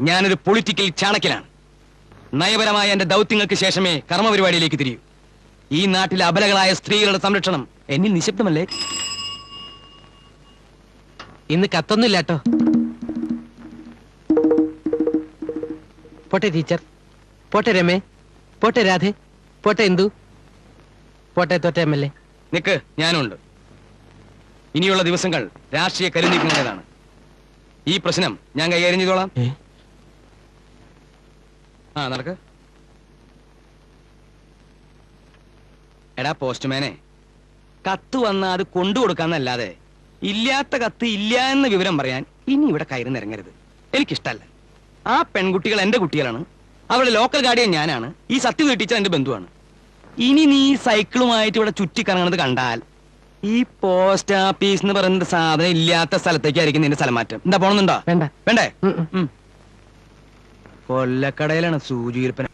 ഞാനൊരു പൊളിറ്റിക്കൽ ചാണക്കിലാണ് നയപരമായ എന്റെ ദൗത്യങ്ങൾക്ക് ശേഷമേ കർമ്മപരിപാടിയിലേക്ക് തിരിയൂ. ഈ നാട്ടിലെ അബലകളായ സ്ത്രീകളുടെ സംരക്ഷണം എന്നിൽ നിശബ്ദമല്ലേ? ഇന്ന് കത്തൊന്നുമില്ല കേട്ടോ പോട്ടെ ടീച്ചർ. പോട്ടെ രമേ. പോട്ടെ രാധേ. പോട്ടെ എന്തു പോട്ടെ തോട്ടെ എം എൽ എ. നിക്ക് ഞാനുണ്ട് ഇനിയുള്ള ദിവസങ്ങൾ രാഷ്ട്രീയ കരുനീക്കങ്ങളുടേതാണ്. ഈ പ്രശ്നം ഞാൻ കൈകാര്യം ചെയ്തോളാം. ആ നടക്ക്. എടാ പോസ്റ്റ്മാനെ കത്ത് വന്ന അത് കൊണ്ടു കൊടുക്കാന്നല്ലാതെ ഇല്ലാത്ത കത്ത് ഇല്ല എന്ന വിവരം പറയാൻ ഇനി ഇവിടെ കയറി ഇറങ്ങരുത് എനിക്കിഷ്ടല്ല. ആ പെൺകുട്ടികൾ എന്റെ കുട്ടികളാണ്. അവരുടെ ലോക്കൽ ഗാർഡിയൻ ഞാനാണ്. ഈ സത്യം ടീച്ചർ എന്റെ ബന്ധുവാണ്. ഇനി നീ സൈക്കിളുമായിട്ട് ഇവിടെ ചുറ്റിക്കറങ്ങണത് കണ്ടാൽ ഈ പോസ്റ്റ് ഓഫീസ് എന്ന് പറയുന്ന സാധനം ഇല്ലാത്ത സ്ഥലത്തേക്കായിരിക്കും നിന്റെ സ്ഥലം മാറ്റം. എന്താ പോണെന്നുണ്ടോ? വേണ്ട. വേണ്ടേ. കൊല്ലക്കടയിലാണ് സൂചി വിൽപ്പന